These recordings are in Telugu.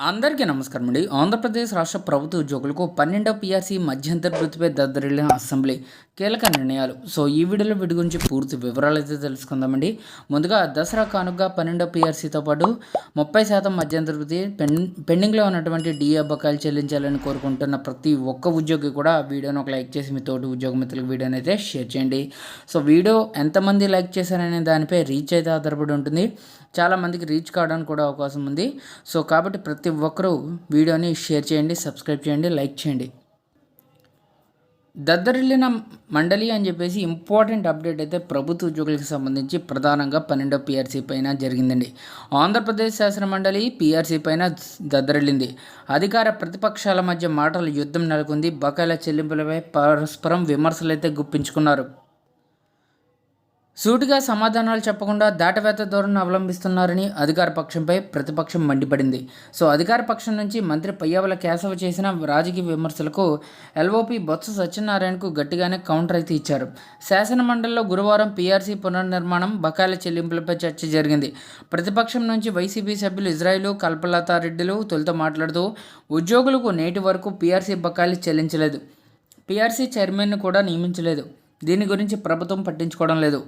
అందరికీ నమస్కారం అండి ఆంధ్రప్రదేశ్ రాష్ట్ర ప్రభుత్వ ఉద్యోగులకు పన్నెండవ పీఆర్సీ మధ్యంతర వృత్తిపై దద్దరిల్లిన అసెంబ్లీ కీలక నిర్ణయాలు. సో ఈ వీడియోలో వీటి గురించి పూర్తి వివరాలు అయితే తెలుసుకుందామండి. ముందుగా దసరా కానుక పన్నెండవ పిఆర్సీతో పాటు ముప్పై శాతం మధ్యంతర వృత్తి పెండింగ్లో ఉన్నటువంటి డిఏ బకాయిలు చెల్లించాలని కోరుకుంటున్న ప్రతి ఒక్క ఉద్యోగి కూడా వీడియోను ఒక లైక్ చేసి మీ తోటి ఉద్యోగ మిత్రులకు వీడియోని అయితే షేర్ చేయండి. సో వీడియో ఎంతమంది లైక్ చేశారనే దానిపై రీచ్ అయితే ఆధారపడి ఉంటుంది. చాలామందికి రీచ్ కావడానికి కూడా అవకాశం ఉంది. సో కాబట్టి ప్రతి ప్రతి ఒక్కరూ వీడియోని షేర్ చేయండి సబ్స్క్రైబ్ చేయండి లైక్ చేయండి. దద్దరిల్లిన మండలి అని చెప్పేసి ఇంపార్టెంట్ అప్డేట్ అయితే ప్రభుత్వ ఉద్యోగులకు సంబంధించి ప్రధానంగా పన్నెండో పీఆర్సీ పైన జరిగిందండి. ఆంధ్రప్రదేశ్ శాసన మండలి పిఆర్సీ పైన దద్దరిల్లింది. అధికార ప్రతిపక్షాల మధ్య మాటల యుద్ధం నెలకొంది. బకాయిల చెల్లింపులపై పరస్పరం విమర్శలు అయితే గుప్పించుకున్నారు. సూటిగా సమాధానాలు చెప్పకుండా దాటవేత ధోరణి అవలంబిస్తున్నారని అధికార పక్షంపై ప్రతిపక్షం మండిపడింది. సో అధికార పక్షం నుంచి మంత్రి పయ్యావల కేశవ చేసిన రాజకీయ విమర్శలకు ఎల్ఓపి బొత్స సత్యనారాయణకు గట్టిగానే కౌంటర్ అయితే ఇచ్చారు. శాసనమండలిలో గురువారం పీఆర్సీ పునర్నిర్మాణం బకాయిల చెల్లింపులపై చర్చ జరిగింది. ప్రతిపక్షం నుంచి వైసీపీ సభ్యులు ఇజ్రాయిలు కల్పలతారెడ్డిలు తొలుత మాట్లాడుతూ ఉద్యోగులకు నేటి వరకు పీఆర్సీ బకాయిలు చెల్లించలేదు. పీఆర్సీ చైర్మన్ను కూడా నియమించలేదు. దీని గురించి ప్రభుత్వం పట్టించుకోవడం లేదు.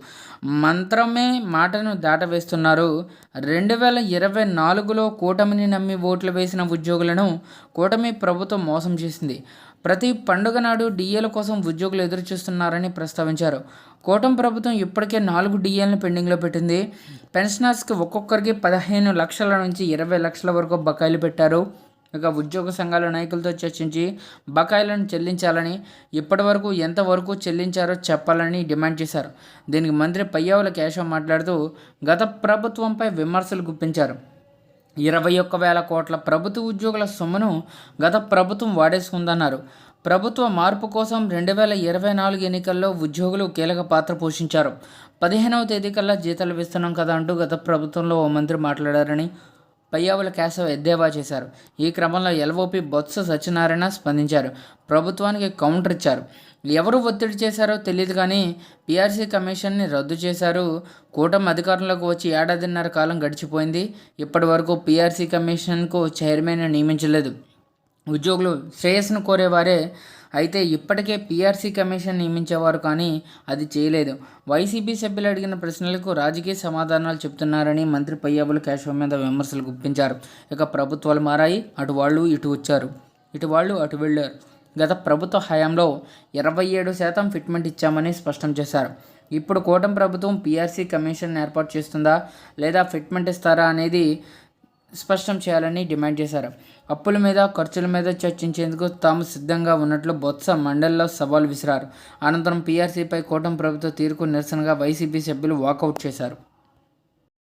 మంత్రమే మాటను దాటవేస్తున్నారు. రెండు వేల ఇరవై నాలుగులో కూటమిని నమ్మి ఓట్లు వేసిన ఉద్యోగులను కూటమి ప్రభుత్వం మోసం చేసింది. ప్రతి పండుగ నాడు డిఏల కోసం ఉద్యోగులు ఎదురు చూస్తున్నారని ప్రస్తావించారు. కూటమి ప్రభుత్వం ఇప్పటికే నాలుగు డిఏలను పెండింగ్లో పెట్టింది. పెన్షనర్స్కి ఒక్కొక్కరికి పదిహేను లక్షల నుంచి ఇరవై లక్షల వరకు బకాయిలు పెట్టారు. ఇక ఉద్యోగ సంఘాల నాయకులతో చర్చించి బకాయిలను చెల్లించాలని ఇప్పటి వరకు ఎంతవరకు చెల్లించారో చెప్పాలని డిమాండ్ చేశారు. దీనికి మంత్రి పయ్యావుల కేశవ్ మాట్లాడుతూ గత ప్రభుత్వంపై విమర్శలు గుప్పించారు. ఇరవై ఒక్క వేల కోట్ల ప్రభుత్వ ఉద్యోగుల సొమ్మును గత ప్రభుత్వం వాడేసుకుందన్నారు. ప్రభుత్వ మార్పు కోసం రెండు వేల ఇరవై నాలుగు ఎన్నికల్లో ఉద్యోగులు కీలక పాత్ర పోషించారు. పదిహేనవ తేదీ కల్లా జీతాలు వేస్తున్నాం కదా అంటూ గత ప్రభుత్వంలో ఓ మంత్రి మాట్లాడారని పయ్యావుల కేశవ్ ఎద్దేవా చేశారు. ఈ క్రమంలో ఎల్ఓపి బొత్స సత్యనారాయణ స్పందించారు. ప్రభుత్వానికి కౌంటర్ ఇచ్చారు. ఎవరు ఒత్తిడి చేశారో తెలియదు కానీ పీఆర్సీ కమిషన్ని రద్దు చేశారు. కూటమి అధికారంలోకి వచ్చి ఏడాదిన్నర కాలం గడిచిపోయింది. ఇప్పటి వరకు పీఆర్సీ కమిషన్కు చైర్మన్ నియమించలేదు. ఉద్యోగులు శ్రేయస్సును కోరేవారే అయితే ఇప్పటికే పీఆర్సీ కమిషన్ నియమించేవారు కానీ అది చేయలేదు. వైసీపీ సభ్యులు అడిగిన ప్రశ్నలకు రాజకీయ సమాధానాలు చెప్తున్నారని మంత్రి పయ్యాబుల కేశవ మీద విమర్శలు గుప్పించారు. ఇక ప్రభుత్వాలు మారాయి. అటు వాళ్ళు ఇటు వచ్చారు. ఇటు వాళ్ళు అటు వెళ్ళారు. గత ప్రభుత్వ హయాంలో ఇరవై ఏడు శాతం ఫిట్మెంట్ ఇచ్చామని స్పష్టం చేశారు. ఇప్పుడు కూటమి ప్రభుత్వం పీఆర్సీ కమిషన్ ఏర్పాటు చేస్తుందా? లేదా ఫిట్మెంట్ ఇస్తారా అనేది స్పష్టం చేయాలని డిమాండ్ చేశారు. అప్పుల మీద ఖర్చుల మీద చర్చించేందుకు తాము సిద్ధంగా ఉన్నట్లు బొత్స మండలిలో సవాల్ విసిరారు. అనంతరం పీఆర్సీపై కూటమి ప్రభుత్వ తీరుకు నిరసనగా వైసీపీ సభ్యులు వాకౌట్ చేశారు.